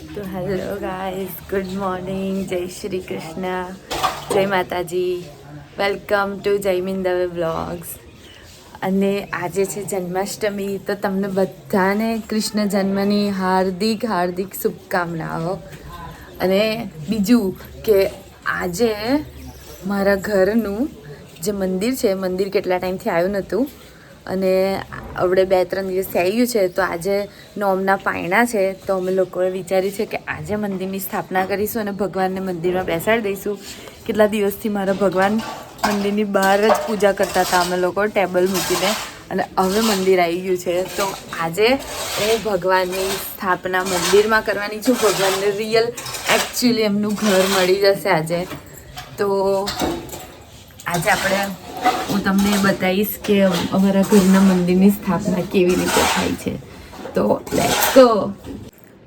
તો hello guys, good morning, જય Shri Krishna, Jai Mataji. Welcome to Jaymin Dave blogs અને આજે છે જન્માષ્ટમી, તો તમને બધાને કૃષ્ણ જન્મની હાર્દિક હાર્દિક શુભકામનાઓ. અને બીજું કે આજે મારા ઘરનું જે મંદિર છે, મંદિર કેટલા ટાઈમથી આવ્યું નહોતું. અને આપણે બે ત્રણ દિવસ થઈ ગયું છે, તો આજે નોમના પાયણા છે, તો અમે લોકોએ વિચાર્યું છે કે આજે મંદિરની સ્થાપના કરીશું અને ભગવાનને મંદિરમાં બેસાડી દઈશું. કેટલા દિવસથી મારા ભગવાન મંદિરની બહાર જ પૂજા કરતા હતા, અમે લોકો ટેબલ મૂકીને. અને હવે મંદિર આવી ગયું છે, તો આજે એ ભગવાનની સ્થાપના મંદિરમાં કરવાની છું. ભગવાનને રિયલ એકચ્યુઅલી એમનું ઘર મળી જશે આજે. તો આજે આપણે હું તમને બતાવીશ કે અમારા ઘરના મંદિરની સ્થાપના કેવી રીતે થાય છે. તો લેટ્સ ગો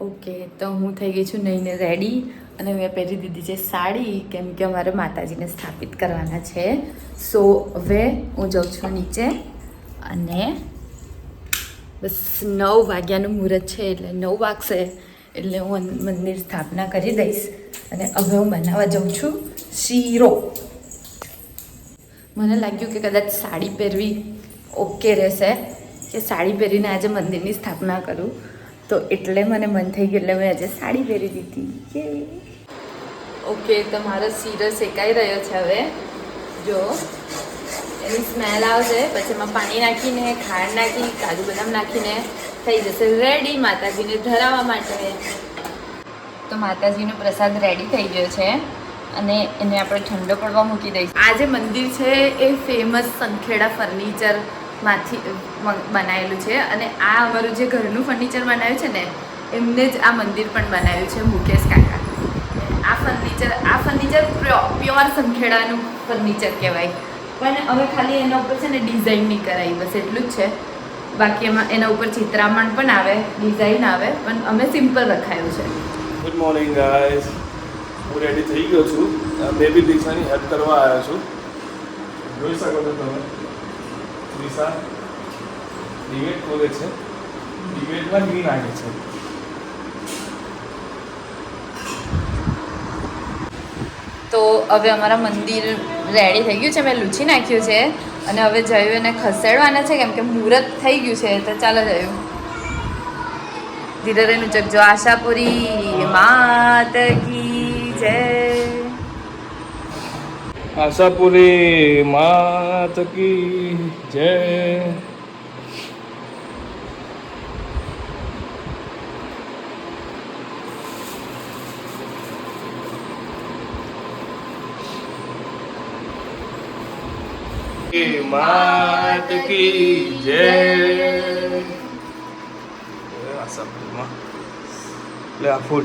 ઓકે, તો હું થઈ ગઈ છું નહીને રેડી. અને મેં પહેરી દીધી છે સાડી, કેમ કે અમારે માતાજીને સ્થાપિત કરવાના છે. સો, હવે હું જાઉં છું નીચે. અને બસ નવ વાગ્યાનું મુહૂર્ત છે, એટલે નવ વાગશે, એટલે હું મંદિર સ્થાપના કરી દઈશ. અને હવે હું બનાવવા જાઉં છું શીરો. મને લાગ્યું કે કદાચ સાડી પહેરવી ઓકે રહેશે કે સાડી પહેરીને આજે મંદિરની સ્થાપના કરું. તો એટલે મને મન થઈ ગયું, એટલે મેં આજે સાડી પહેરી દીધી. ઓકે, તો મારો શીરો શેકાઈ રહ્યો છે હવે. જો, એની સ્મેલ આવશે, પછી એમાં પાણી નાખીને, ખાંડ નાખી, કાજુ બદામ નાખીને થઈ જશે. રેડી માતાજીને ધરાવવા માટે. તો માતાજીનો પ્રસાદ રેડી થઈ ગયો છે. અને એને આપણે ઠંડો પડવા મૂકી દઈશું. આ જે મંદિર છે એ ફેમસ સંખેડા ફર્નિચરમાંથી બનાવેલું છે અને આ અમારું જે ઘરનું ફર્નિચર બનાવ્યું છે ને એમને જ આ મંદિર પણ બનાવ્યું છે મુકેશ કાકા. આ ફર્નિચર આ ફર્નિચર પ્યોર સંખેડાનું ફર્નિચર કહેવાય. પણ હવે ખાલી એના ઉપર છે ને ડિઝાઇન નહીં કરાવી બસ એટલું જ છે. બાકી એમાં એના ઉપર ચિત્રામણ પણ આવે ડિઝાઇન આવે પણ અમે સિમ્પલ રખાયું છે. ગુડ મોર્નિંગ ગાઈઝ હું રેડી થઈ ગયો છું. બેબી દિશાની હેલ્પ કરવા આવ્યો છું. જોઈ શકો છો તમે. દિશા ડિબેટ ખોલે છે. ડિબેટમાં ગ્રીન આવે છે. તો હવે અમારા મંદિર રેડી થઈ ગયું છે. મેં લૂછી નાખ્યું છે. અને હવે જયું એને ખસેડવાના છે કેમ કે મુહૂર્ત થઈ ગયું છે તો ચાલો જયું. ધીરે રહીને ચકજો. આશાપુરી માત કી જય. આશાપુરી માત કી જય. માત કી જય. આશાપુરીમાં. લે આ ફૂડ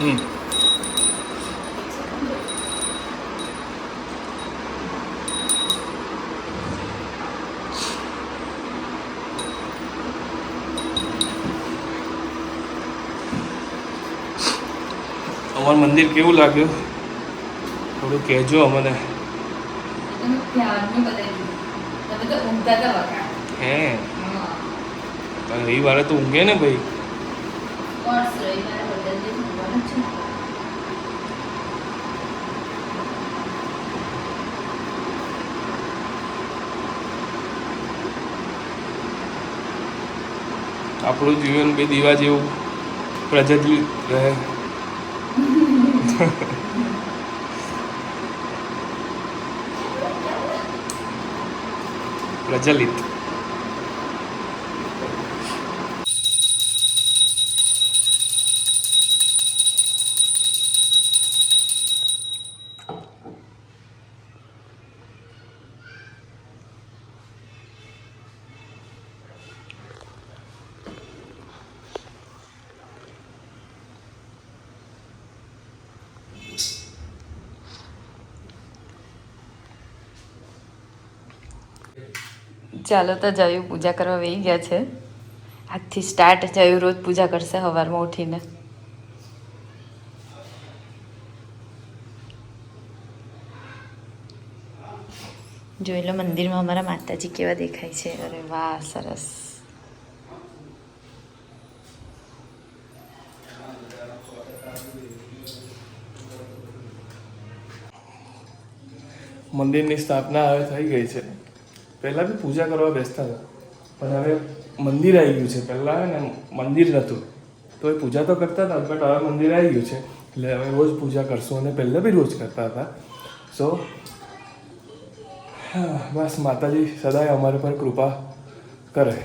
હમ. અમારું મંદિર કેવું લાગ્યું? થોડું કહેજો અમને. હે? રવિવારે તો ઊંઘે ને ભાઈ. આપણું જીવન બે દીવા જેવું પ્રજ્વલિત રહે. પ્રજ્વલિત. ચાલો તો જયું, પૂજા કરવા વહી ગયા છે. આજથી સ્ટાર્ટ જયું, રોજ પૂજા કરશે સવારમાં ઉઠીને. જોઈ લો મંદિરમાં અમારા માતાજી કેવા દેખાય છે. અરે વાહ, સરસ. મંદિરની સ્થાપના હવે થઈ ગઈ છે. પહેલાં બી પૂજા કરવા બેસતા હતા. પણ હવે મંદિર આવી ગયું છે. પહેલાં ને મંદિર નહોતું તો એ પૂજા તો કરતા હતા બટ હવે મંદિર આવી ગયું છે. એટલે હવે રોજ પૂજા કરશું અને પહેલાં બી રોજ કરતા હતા. સો બસ માતાજી સદાય અમારા પર કૃપા કરે.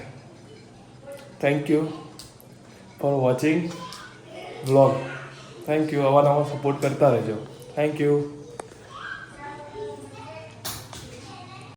Thank you for watching vlog thank you અવારનવાર સપોર્ટ કરતા રહેજો. Thank you